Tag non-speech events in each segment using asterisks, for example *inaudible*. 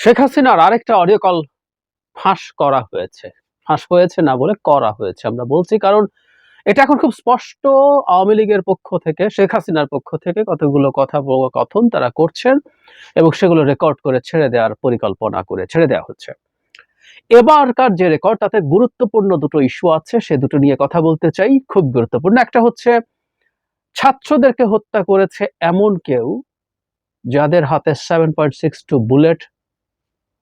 শেখ হাসিনার আরেকটা audio call ফাঁস করা হয়েছে। ফাঁস হয়েছে না বলে করা হয়েছে আমরা বলছি, কারণ এটা এখন খুব স্পষ্ট আওয়ামী লীগের পক্ষ থেকে, শেখ হাসিনার পক্ষ থেকে কতগুলো কথা কথন তারা করছেন এবং সেগুলো রেকর্ড করে ছেড়ে দেওয়ার পরিকল্পনা করে, ছেড়ে দেওয়া হচ্ছে। এবারকার যে রেকর্ড তাতে গুরুত্বপূর্ণ দুটো ইস্যু আছে, সে দুটো নিয়ে কথা বলতে চাই, খুব গুরুত্বপূর্ণ। একটা হচ্ছে, ছাত্রদেরকে হত্যা করেছে এমন কেউ যাদের হাতে seven point six two bullet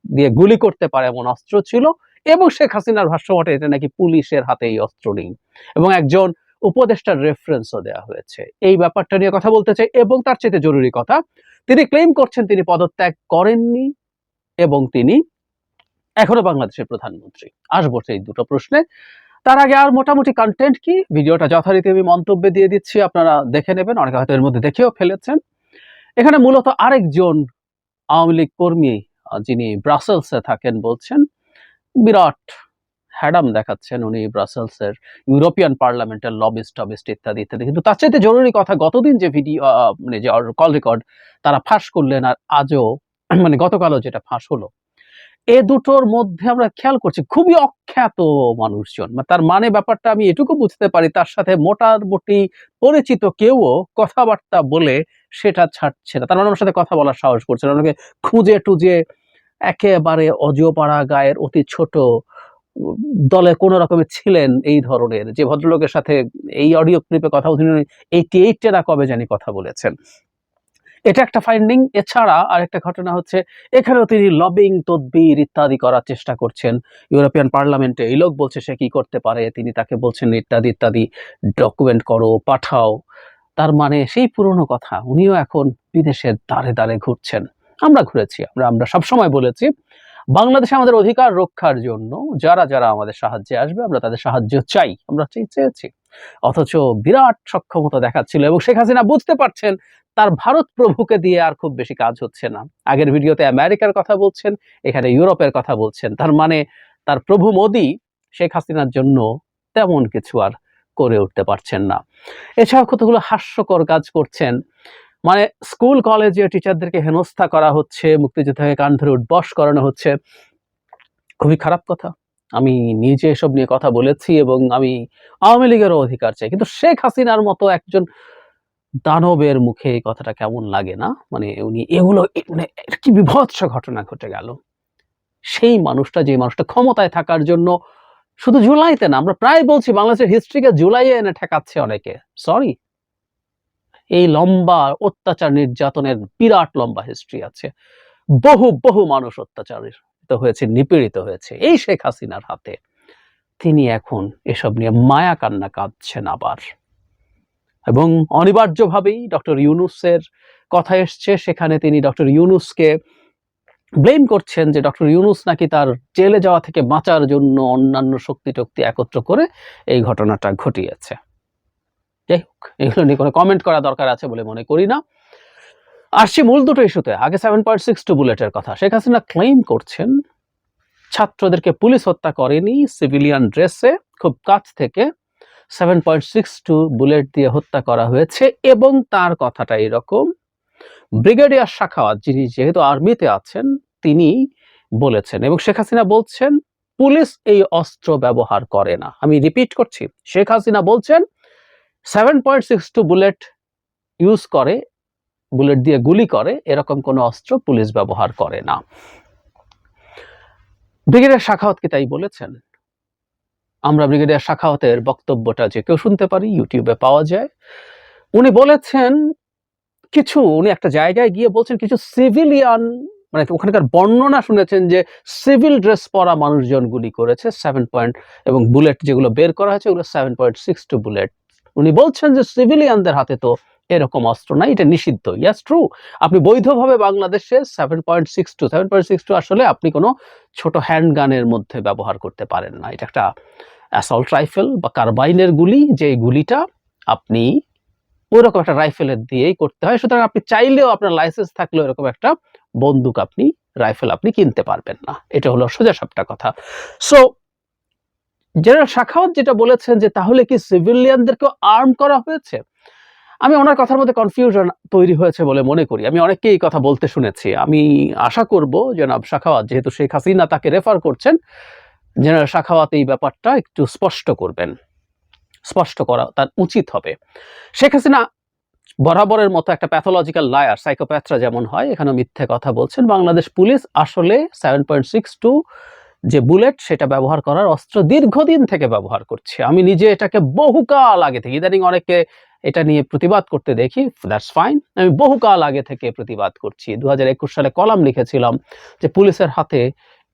দিয়ে গুলি করতে পারে এমন অস্ত্র ছিল এবং শেখ হাসিনার ভাষ্য ভাষ্যমতে এটা নাকি পুলিশের হাতে এই অস্ত্র নেই। এবং একজন উপদেষ্টার রেফারেন্সও দেওয়া হয়েছে। এই ব্যাপারটা নিয়ে কথা বলতে চাই এবং তার চেয়ে জরুরি কথা, তিনি ক্লেম করছেন তিনি পদত্যাগ করেননি এবং তিনি এখনও বাংলাদেশের প্রধানমন্ত্রী। আসব সেই দুটো প্রশ্নে। তার আগে আর মোটামুটি কন্টেন্ট কি? ভিডিওটা যথারীতি আমি মন্তব্যে দিয়ে দিচ্ছি, আপনারা দেখে নেবেন, অনেকে হয়তো এর মধ্যে দেখেও ফেলেছেন। এখানে মূলত আরেকজন আওয়ামী লীগ কর্মী যিনি ব্রাসেলসে থাকেন বলছেন, বিরাট হ্যাডাম দেখাচ্ছেন উনি ব্রাসেলসের ইউরোপিয়ান পার্লামেন্টের লবিস্ট টবিস্ট ইত্যাদি ইত্যাদি। কিন্তু তার চাইতে জরুরি কথা, গতদিন যে ভিডিও মানে যে কল রেকর্ড তারা ফাঁস করলেন আর আজও *clears throat* মানে গতকালও যেটা ফাঁস হলো। এ দুটোর মধ্যে আমরা খেয়াল করছি, খুবই অখ্যাত মানুষজন। মানে তার মানে ব্যাপারটা আমি এটুকু বুঝতে পারি, তার সাথে মোটামুটি পরিচিত কেউও কথাবার্তা বলে সেটা ছাড়ছে না। তার মানে আমার সাথে কথা বলার সাহস করছে না। অনেকে খুঁজে টুজে একেবারে অজপাড়া গায়ের অতি ছোট, দলে কোন রকমে ছিলেন এই ধরনের। যে ভদ্রলোকের সাথে এই অডিও ক্লিপে কথা বলছেন এইটি এইটেরা কবে জানি কথা বলেছেন। এটা একটা ফাইন্ডিং এছাড়া আরেকটা ঘটনা হচ্ছে, এখানেও তিনি লবিং তদবির ইত্যাদি করার চেষ্টা করছেন। ইউরোপিয়ান পার্লামেন্টে এই লোক বলছে সে কি করতে পারে, তিনি তাকে বলছেন ইত্যাদি ইত্যাদি ডকুমেন্ট করো, পাঠাও। তার মানে সেই পুরনো কথা, উনিও এখন বিদেশের দ্বারে দ্বারে ঘুরছেন। আমরা ঘুরেছি, আমরা আমরা সবসময় বলেছি, বাংলাদেশে আমাদের অধিকার রক্ষার জন্য যারা যারা আমাদের সাহায্যে আসবে, আমরা তাদের সাহায্য চাই, আমরা চেয়ে- চেয়েছি। অথচ বিরাট সক্ষমতা দেখাচ্ছিল এবং শেখ হাসিনা বুঝতে পারছেন তার ভারত প্রভুকে দিয়ে আর খুব বেশি কাজ হচ্ছে না। আগের ভিডিওতে আমেরিকার কথা বলছেন, এখানে ইউরোপের কথা বলছেন, তার মানে তার প্রভু মোদি শেখ হাসিনার জন্য তেমন কিছু আর করে উঠতে পারছেন না। এছাড়াও কতগুলো হাস্যকর কাজ করছেন মানে স্কুল, কলেজে টিচারদেরকে হেনস্থা করা হচ্ছে, মুক্তিযোদ্ধাকে কান ধরে উঠবস করানো হচ্ছে। খুবই খারাপ কথা। আমি নিজে এসব নিয়ে কথা বলেছি এবং আমি আওয়ামী লীগেরও অধিকার চাই। কিন্তু শেখ হাসিনার মতো একজন দানবের মুখে এই কথাটা কেমন লাগে না? মানে উনি এগুলো মানে কি বিভৎস ঘটনা ঘটে গেল? সেই মানুষটা, যে মানুষটা ক্ষমতায় থাকার জন্য শুধু জুলাইতে না, আমরা প্রায় বলছি বাংলাদেশের হিস্ট্রিকে জুলাইয়ে এনে ঠেকাচ্ছে অনেকে। সরি এই লম্বা অত্যাচার নির্যাতনের বিরাট লম্বা হিস্ট্রি আছে। বহু বহু মানুষ অত্যাচারিত হয়েছে, নিপীড়িত হয়েছে এই শেখ হাসিনার হাতে। তিনি এখন এসব নিয়ে মায়া কান্না কাঁদছেন আবার। এবং অনিবার্যভাবেই ডক্টর ইউনুসের কথা এসছে, সেখানে তিনি ডক্টর ইউনুসকে ব্লেম করছেন যে ডক্টর ইউনুস নাকি তার জেলে যাওয়া থেকে বাঁচার জন্য অন্যান্য শক্তি টক্তি একত্র করে এই ঘটনাটা ঘটিয়েছে। যাই হোক এগুলো নিয়ে কোনো কমেন্ট করা দরকার আছে বলে মনে করি না। আসছি মূল দুটো ইস্যুতে, আগে সেভেন পয়েন্ট সিক্স টু বুলেটের কথা। শেখ হাসিনা ক্লেম করছেন, ছাত্রদেরকে পুলিশ হত্যা করেনি সিভিলিয়ান ড্রেসে খুব কাছ থেকে seven point six two bullet দিয়ে হত্যা করা হয়েছে এবং তার কথাটা এরকম, ব্রিগেডিয়ার শাখাওয়াত যিনি যেহেতু আর্মিতে আছেন, তিনি বলেছেন এবং শেখ হাসিনা বলছেন, পুলিশ এই অস্ত্র ব্যবহার করে না। আমি রিপিট করছি, শেখ হাসিনা বলছেন seven point six two bullet use করে বুলেট দিয়ে গুলি করে, এরকম কোনো অস্ত্র পুলিশ ব্যবহার করে না। ব্রিগেডিয়ার শাখাওয়াত কি তাই বলেছেন? আমরা ব্রিগেডিয়ার শাখাওয়াতের বক্তব্যটা যে কেউ শুনতে পারি, ইউটিউবে পাওয়া যায়। উনি বলেছেন, কিছু, উনি একটা জায়গায় গিয়ে বলছেন, কিছু সিভিলিয়ান মানে ওখানকার বর্ণনা শুনেছেন যে সিভিল ড্রেস পরা মানুষজন গুলি করেছে সেভেন পয়েন্ট এবং বুলেট যেগুলো বের করা হয়েছে, ওগুলো seven point six two bullet. উনি বলছেন যে সিভিলিয়ানদের হাতে তো এরকম অস্ত্র নাই, এটা নিষিদ্ধ। ইয়াস ট্রু আপনি বৈধভাবে বাংলাদেশে seven point six two seven point six two আসলে আপনি কোনো ছোট হ্যান্ড গানের মধ্যে ব্যবহার করতে পারেন না। এটা একটা অ্যাসল্ট রাইফেল বা কার্বাইনের গুলি যে গুলিটা আপনি ওইরকম একটা রাইফেলের দিয়েই করতে হয়। সুতরাং আপনি চাইলেও আপনার লাইসেন্স থাকলেও এরকম একটা বন্দুক আপনি রাইফেল আপনি কিনতে পারবেন না। এটা হলো সোজা সাপটা কথা। সো জেনারেল শাখাওয়াত যেটা বলেছেন যে তাহলে কি সিভিলিয়ানদেরকেও আর্ম করা হয়েছে? আমি ওনার কথার মধ্যে কনফিউশন তৈরি হয়েছে বলে মনে করি। আমি অনেককেই এই কথা বলতে শুনেছি। আমি আশা করব জনাব শাখাওয়াত, যেহেতু শেখ হাসিনা তাকে রেফার করছেন, জেনারেল শাখাওয়াত এই ব্যাপারটা একটু স্পষ্ট করবেন। স্পষ্ট করা তার উচিত হবে। শেখ হাসিনা বরাবরের মতো একটা প্যাথোলজিক্যাল লায়ার সাইকোপ্যাথরা যেমন হয় এখানে মিথ্যে কথা বলছেন। বাংলাদেশ পুলিশ আসলে সেভেন পয়েন্ট সিক্স টু যে বুলেট সেটা ব্যবহার করার অস্ত্র দীর্ঘদিন থেকে ব্যবহার করছে। আমি নিজে এটাকে বহুকাল আগে থেকে, ইদানিং অনেকে এটা নিয়ে প্রতিবাদ করতে দেখি দ্যাটস ফাইন আমি বহুকাল আগে থেকে প্রতিবাদ করছি। দু হাজার একুশ সালে কলাম লিখেছিলাম যে পুলিশের হাতে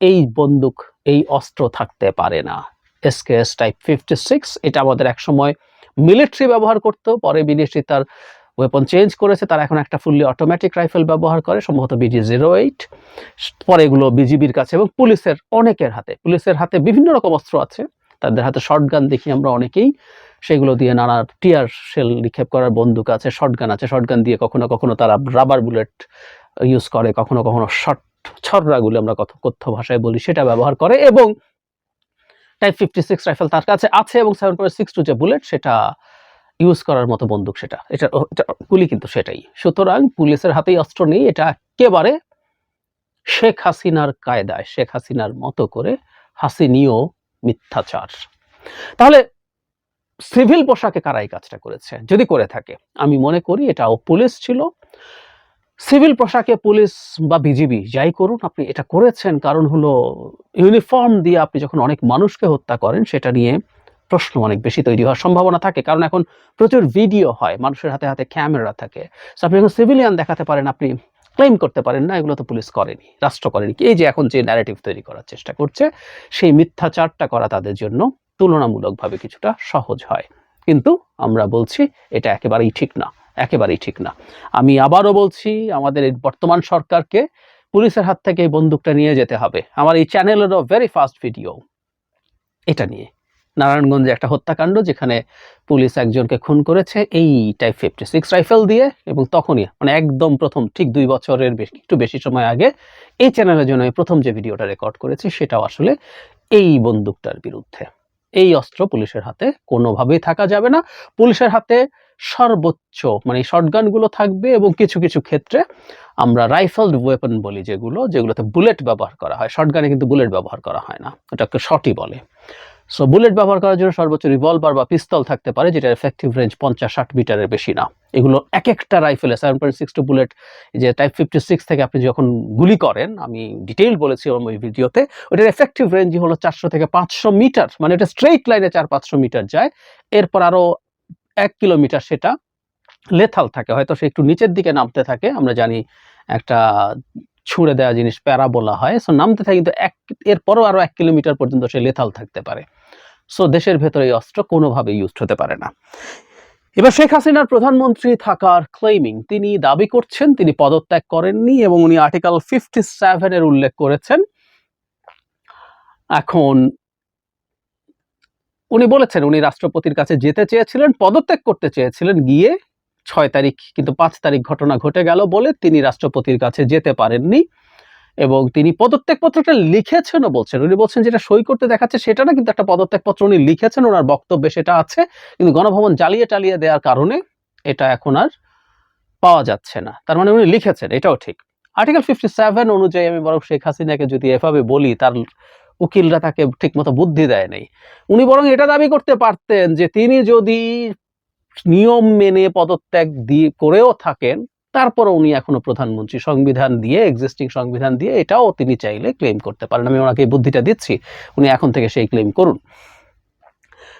এই বন্দুক, এই অস্ত্র থাকতে পারে না। এসকেএস টাইপ ফিফটি সিক্স এটা আমাদের একসময় মিলিটারি ব্যবহার করতো, পরে মিলিটারি তার ওয়েপন চেঞ্জ করেছে, তারা এখন একটা ফুললি অটোমেটিক রাইফেল ব্যবহার করে, সম্ভবত বিজি জিরো এইট পরে এগুলো বিজিবির কাছে এবং পুলিশের অনেকের হাতে, পুলিশের হাতে বিভিন্ন রকম অস্ত্র আছে, তাদের হাতে শর্ট গান দেখি আমরা অনেকেই, সেগুলো দিয়ে নানা টিয়ার শেল নিক্ষেপ করার বন্দুক আছে শর্ট গান আছে শর্ট গান দিয়ে কখনো কখনো তারা রাবার বুলেট ইউজ করে, কখনো কখনো শর্ট ছররাগুলো আমরা কথ্য ভাষায় বলি, সেটা ব্যবহার করে এবং টাইপ ফিফটি সিক্স রাইফেল তার কাছে আছে এবং সেভেন পয়েন্ট সিক্স টু যে বুলেট সেটা ইউজ করার মতো বন্দুক সেটা। এটা গুলি কিন্তু সেটাই। সুতরাং পুলিশের হাতেই অস্ত্র নেই, এটা একেবারে শেখ হাসিনার কায়দায়, শেখ হাসিনার মতো করে হাসিনীয় মিথ্যাচার। তাহলে সিভিল পোশাকে কারা এই কাজটা করেছে? যদি করে থাকে, আমি মনে করি এটাও পুলিশ ছিল। সিভিল পোশাকে পুলিশ বা বিজিবি যাই করুন, আপনি এটা করেছেন। কারণ হলো ইউনিফর্ম দিয়ে আপনি যখন অনেক মানুষকে হত্যা করেন, সেটা নিয়ে প্রশ্ন অনেক বেশি তৈরি হওয়ার সম্ভাবনা থাকে, কারণ এখন প্রচুর ভিডিও হয়, মানুষের হাতে হাতে ক্যামেরা থাকে। So, আপনি যখন সিভিলিয়ান দেখাতে পারেন, আপনি ক্লেম করতে পারেন, না, এগুলো তো পুলিশ করেনি, রাষ্ট্র করেনি। এই যে এখন যে ন্যারেটিভ তৈরি করার চেষ্টা করছে, সেই মিথ্যাচারটা করা তাদের জন্য তুলনামূলকভাবে কিছুটা সহজ হয়। কিন্তু আমরা বলছি, এটা একেবারেই ঠিক না, একেবারেই ঠিক না। আমি আবারও বলছি, আমাদের বর্তমান সরকারকে পুলিশের হাত থেকে এই বন্দুকটা নিয়ে যেতে হবে। আমার এই চ্যানেলেরও ভেরি ফার্স্ট ভিডিও এটা নিয়ে। নারায়ণগঞ্জে একটা হত্যাকাণ্ড যেখানে পুলিশ একজনকে খুন করেছে। এই টাইপ ফিফটি সিক্স রাইফেল দিয়ে এবং তখনই মানে একদম প্রথম, ঠিক দুই বছরের বেশি, একটু বেশি সময় আগে এই চ্যানেলের জন্য প্রথম যে ভিডিওটা রেকর্ড করেছি সেটাও আসলে এই বন্দুকটার বিরুদ্ধে। এই অস্ত্র পুলিশের হাতে কোনোভাবেই থাকা যাবে না। পুলিশের হাতে সর্বোচ্চ মানে শর্টগানগুলো থাকবে এবং কিছু কিছু ক্ষেত্রে আমরা রাইফেলড ওয়েপন বলি যেগুলো, যেগুলোতে বুলেট ব্যবহার করা হয়। শর্টগানে কিন্তু বুলেট ব্যবহার করা হয় না। ওটাকে শটই বলে। সো বুলেট ব্যবহার করার জন্য সর্বোচ্চ রিভলভার বা পিস্তল থাকতে পারে, যেটা এফেক্টিভ রেঞ্জ পঞ্চাশ ষাট মিটারের বেশি না। এগুলো এক একটা রাইফেলে seven point six two bullet যে টাইপ ফিফটি সিক্স থেকে আপনি যখন গুলি করেন, আমি ডিটেইল বলেছি আমার ওই ভিডিওতে, ওটার এফেক্টিভ রেঞ্জই হলো চারশো থেকে পাঁচশো মিটার মানে এটা স্ট্রেইট লাইনে চার পাঁচশো মিটার যায়। এরপর আরও এক কিলোমিটার সেটা লেথাল থাকে, হয়তো সে একটু নিচের দিকে নামতে থাকে, আমরা জানি একটা ছুঁড়ে দেওয়া জিনিস প্যারা বলা হয়। সো নামতে থাকে কিন্তু এক, এরপরও আরও এক কিলোমিটার পর্যন্ত সে লেথাল থাকতে পারে। সো দেশের ভেতরে এই অস্ত্র কোনোভাবে ইউজ হতে পারে না। এবার শেখ হাসিনার প্রধানমন্ত্রী থাকার ক্লেমিং তিনি দাবি করছেন, তিনি পদত্যাগ করেননি এবং উনি আর্টিকেল ফিফটি সেভেনের উল্লেখ করেছেন। এখন উনি বলেছেন, উনি রাষ্ট্রপতির কাছে যেতে চেয়েছিলেন, পদত্যাগ করতে চেয়েছিলেন, গিয়ে ছয় তারিখ কিন্তু পাঁচ তারিখ ঘটনা ঘটে গেল বলে তিনি রাষ্ট্রপতির কাছে যেতে পারেননি এবং তিনি পদত্যাগপত্রটা লিখেছেনও বলছেন। উনি বলছেন যেটা সই করতে দেখাচ্ছে সেটা না, কিন্তু একটা পদত্যাগপত্র উনি লিখেছেন, ওনার বক্তব্যে সেটা আছে। কিন্তু গণভবন জ্বালিয়ে টালিয়ে দেওয়ার কারণে এটা এখন আর পাওয়া যাচ্ছে না। তার মানে উনি লিখেছেন, এটাও ঠিক। আর্টিকেল ফিফটি সেভেন অনুযায়ী আমি বরং শেখ হাসিনাকে যদি এভাবে বলি, তার উকিলরা তাকে ঠিকমতো বুদ্ধি দেয় নাই। উনি বরং এটা দাবি করতে পারতেন যে তিনি যদি নিয়ম মেনে পদত্যাগ দিয়ে করেও থাকেন তারপরে উনি এখনও প্রধানমন্ত্রী সংবিধান দিয়ে এক্সিস্টিং সংবিধান দিয়ে এটাও তিনি চাইলে ক্লেম করতে পারেন। আমি ওনাকে বুদ্ধিটা দিচ্ছি, উনি এখন থেকে সেই ক্লেম করুন।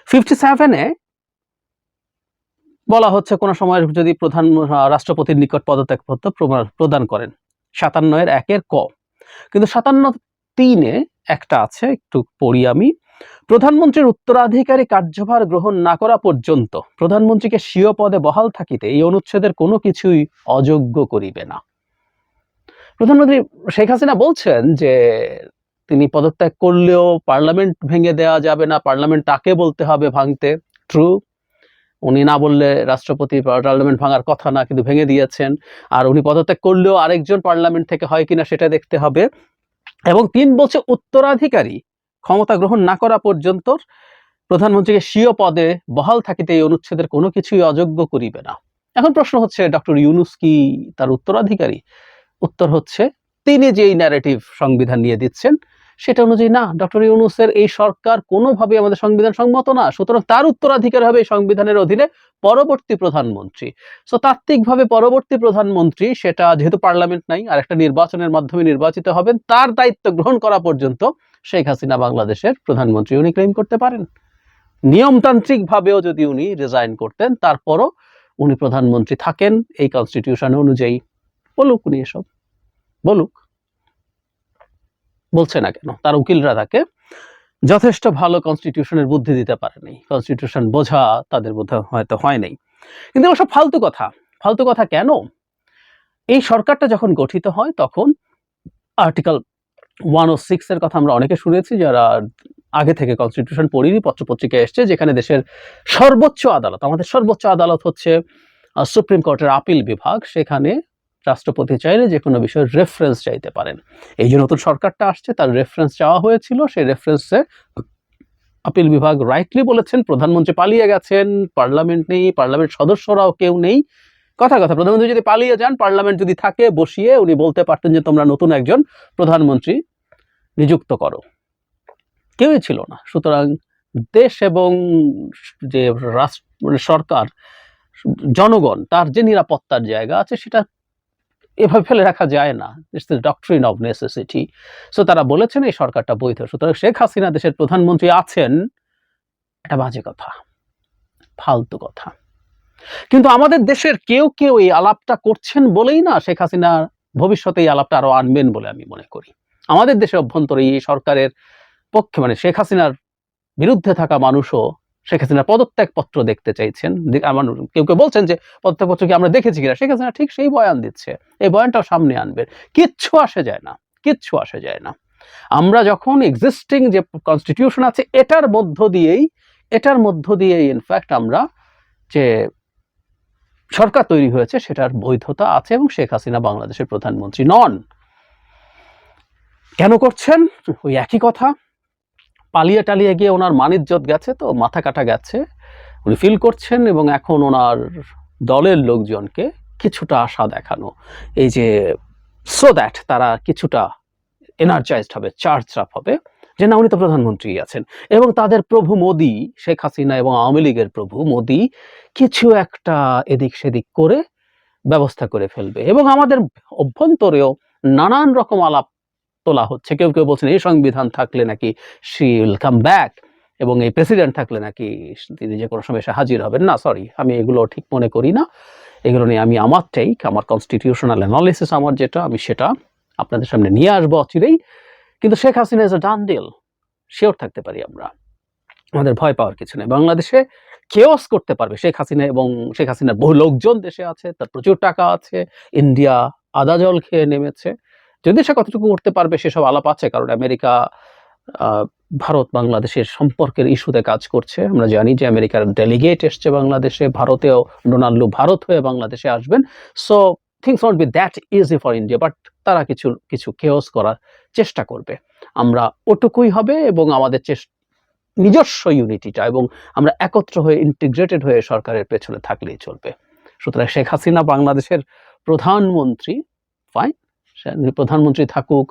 ফিফটি সেভেনে বলা হচ্ছে, কোন সময় যদি প্রধান রাষ্ট্রপতির নিকট পদত্যাগপত্র প্রদান করেন। সাতান্ন এর একের ক। কিন্তু সাতান্ন তিনে একটা আছে, একটু পড়ি আমি। প্রধানমন্ত্রীর উত্তরাধিকারী কার্যভার গ্রহণ না করা পর্যন্ত প্রধানমন্ত্রীকে স্বীয় পদে বহাল থাকিতে এই অনুচ্ছেদের কোনো কিছুই অযোগ্য করিবে না। প্রধানমন্ত্রী শেখ হাসিনা বলছেন যে তিনি পদত্যাগ করলেও পার্লামেন্ট ভেঙে দেওয়া যাবে না, পার্লামেন্ট তাকে বলতে হবে ভাঙতে। ট্রু উনি না বললে রাষ্ট্রপতি পার্লামেন্ট ভাঙার কথা না, কিন্তু ভেঙে দিয়েছেন। আর উনি পদত্যাগ করলেও আরেকজন পার্লামেন্ট থেকে হয় কিনা সেটা দেখতে হবে। এবং তিন বলছে উত্তরাধিকারী। ক্ষমতা গ্রহণ না করা পর্যন্ত প্রধানমন্ত্রীকে স্বীয় পদে বহাল থাকিতে এই অনুচ্ছেদের কোনো কিছুই অযোগ্য করিবে না। এখন প্রশ্ন হচ্ছে, ডক্টর ইউনুস কি তার উত্তরাধিকারী? উত্তর হচ্ছে, তিনি যেই ন্যারেটিভ সংবিধান নিয়ে দিচ্ছেন, সেটা অনুযায়ী না, ডক্টর ইউনুসের এই সরকার কোনোভাবে আমাদের সংবিধান সম্মত না, সুতরাং তার উত্তরাধিকার হবে এই সংবিধানের অধীনে পরবর্তী প্রধানমন্ত্রী। সো তাত্ত্বিকভাবে পরবর্তী প্রধানমন্ত্রী, সেটা যেহেতু পার্লামেন্ট নাই আর একটা নির্বাচনের মাধ্যমে নির্বাচিত হবেন, তার দায়িত্ব গ্রহণ করা পর্যন্ত শেখ হাসিনা বাংলাদেশের প্রধানমন্ত্রী, উনি ক্লেম করতে পারেন। নিয়মতান্ত্রিক ভাবেও যদি উনি রিজাইন করতেন, তারপরও উনি প্রধানমন্ত্রী থাকেন, এই কনস্টিটিউশন অনুযায়ী। বলুক উনি এসব। বলুক। বলছে না কেন? তার উকিলরা তাকে যথেষ্ট ভালো কনস্টিটিউশনের বুদ্ধি দিতে পারেনি। কনস্টিটিউশন বোঝা তাদের বোধ হয়তো হয় নাই। কিন্তু ওসব ফালতু কথা। ফালতু কথা কেন? এই সরকারটা যখন গঠিত হয়, তখন আর্টিকেল ওয়ান ও সিক্সের কথা আমরা অনেকে শুনেছি যারা আগে থেকে কনস্টিটিউশন পড়িনি পত্রপত্রিকা এসছে, যেখানে দেশের সর্বোচ্চ আদালত, আমাদের সর্বোচ্চ আদালত হচ্ছে সুপ্রিম কোর্টের আপিল বিভাগ, সেখানে রাষ্ট্রপতি চাইলে যে কোনো বিষয়ে রেফারেন্স চাইতে পারেন। এই যে নতুন সরকারটা আসছে, তার রেফারেন্স চাওয়া হয়েছিল, সেই রেফারেন্সে আপিল বিভাগ রাইটলি বলেছেন, প্রধানমন্ত্রী পালিয়ে গেছেন পার্লামেন্ট নেই পার্লামেন্ট সদস্যরাও কেউ নেই। কথা কথা। প্রধানমন্ত্রী যদি পালিয়ে যান, পার্লামেন্ট যদি থাকে, বসিয়ে উনি বলতে পারতেন যে তোমরা নতুন একজন প্রধানমন্ত্রী নিযুক্ত করো। কেউই ছিল না। সুতরাং দেশ এবং যে রাষ্ট্র মানে সরকার, জনগণ, তার যে নিরাপত্তার জায়গা আছে, সেটা এভাবে ফেলে রাখা যায় না। ডক্ট্রিন অফ নেসেসিটি সো তারা বলেছেন এই সরকারটা বৈধ। সুতরাং শেখ হাসিনা দেশের প্রধানমন্ত্রী আছেন, এটা বাজে কথা। ফালতু কথা। কিন্তু আমাদের দেশের কেউ কেউ এই আলাপটা করছেন বলেই না শেখ হাসিনা ভবিষ্যতে এই আলাপটা আরও আনবেন বলে আমি মনে করি। আমাদের দেশের অভ্যন্তরে এই সরকারের পক্ষে মানে শেখ হাসিনার বিরুদ্ধে থাকা মানুষও শেখ হাসিনার পদত্যাগ পত্র দেখতে চাইছেন। আমার কেউ কেউ বলছেন যে পদত্যাগ পত্র কি আমরা দেখেছি কিনা? শেখ হাসিনা ঠিক সেই বয়ান দিচ্ছে। এই বয়ানটাও সামনে আনবে কিচ্ছু আসে যায় না। কিচ্ছু আসে যায় না। আমরা যখন এক্সিস্টিং যে কনস্টিটিউশন আছে, এটার মধ্য দিয়েই, এটার মধ্য দিয়েই ইনফ্যাক্ট আমরা যে সরকার তৈরি হয়েছে, সেটার বৈধতা আছে এবং শেখ হাসিনা বাংলাদেশের প্রধানমন্ত্রী নন। কেন করছেন? ওই একই কথা। পালিয়ে টালিয়ে গিয়ে ওনার মানিজ্জত গেছে, তো মাথা কাটা গেছে। উনি ফিল করছেন এবং এখন ওনার দলের লোকজনকে কিছুটা আশা দেখানো। এই যে সো দ্যাট তারা কিছুটা এনার্জাইজড হবে চার্জ আপ হবে। যে না, উনি তো প্রধানমন্ত্রী আছেন। এবং তাদের প্রভু মোদি, শেখ হাসিনা এবং আওয়ামী লীগের প্রভু মোদি কিছু একটা এদিক সেদিক করে ব্যবস্থা করে ফেলবে। এবং আমাদের অভ্যন্তরেও নানান রকম আলাপ তোলা হচ্ছে। কেউ কেউ বলছেন, এই সংবিধান থাকলে নাকি শি উইল কাম ব্যাক এবং এই প্রেসিডেন্ট থাকলে নাকি তিনি যে কোনো সময় এসে হাজির হবেন। না সরি আমি এগুলো ঠিক মনে করি না। এগুলো নিয়ে আমি আমার টেক আমার কনস্টিটিউশনাল অ্যানালিসিস আমার যেটা, আমি সেটা আপনাদের সামনে নিয়ে আসব অচিরেই। কিন্তু Sheikh Hasina is a done deal sure থাকতে পারি আমরা। আমাদের ভয় পাওয়ার কিছু নেই। বাংলাদেশে কেওস করতে পারবে শেখ হাসিনা এবং শেখ হাসিনার বহু লোকজন দেশে আছে, তার প্রচুর টাকা আছে ইন্ডিয়া আদা জল খেয়ে নেমেছে। যদি সে কতটুকু করতে পারবে সেসব আলাপ আছে, কারণ আমেরিকা ভারত বাংলাদেশের সম্পর্কের ইস্যুতে কাজ করছে। আমরা জানি যে আমেরিকার ডেলিগেট এসছে বাংলাদেশে, ভারতেও ডোনাল্ডু ভারত হয়ে বাংলাদেশে আসবেন। So things not be that easy for India but তারা কিছু কিছু কেওস করার চেষ্টা করবে। আমরা ওটুকুই হবে এবং আমাদের নিজস্ব ইউনিটিটা এবং আমরা একত্র হয়ে ইন্টিগ্রেটেড হয়ে সরকারের পেছনে থাকলেই চলবে। সুতরাং শেখ হাসিনা বাংলাদেশের প্রধানমন্ত্রী ফাইন প্রধানমন্ত্রী থাকুক,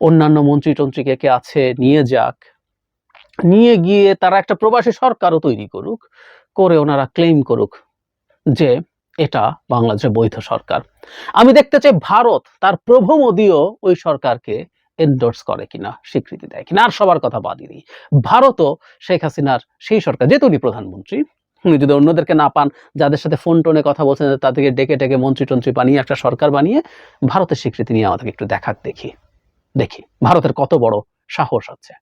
অন্যান্য মন্ত্রী টন্ত্রীকে কে আছে, নিয়ে যাক। নিয়ে গিয়ে তারা একটা প্রবাসী সরকারও তৈরি করুক, করে ওনারা ক্লেম করুক যে এটা বাংলাদেশের বৈধ সরকার। আমি দেখতে চাই ভারত তার প্রভু মোদীও ওই সরকারকে এন্ডোর্স করে কিনা, স্বীকৃতি দেয় কিনা, আর সবার কথা বাদই দিই। ভারতও শেখ হাসিনার সেই সরকার, যেহেতু উনি প্রধানমন্ত্রী, উনি যদি অন্যদেরকে না পান, যাদের সাথে ফোন টোনে কথা বলছেন তাদেরকে ডেকে ডেকে মন্ত্রী টন্ত্রী বানিয়ে একটা সরকার বানিয়ে ভারতের স্বীকৃতি নিয়ে আমাদেরকে একটু দেখাক দেখি। দেখি, ভারতের কত বড় সাহস আছে।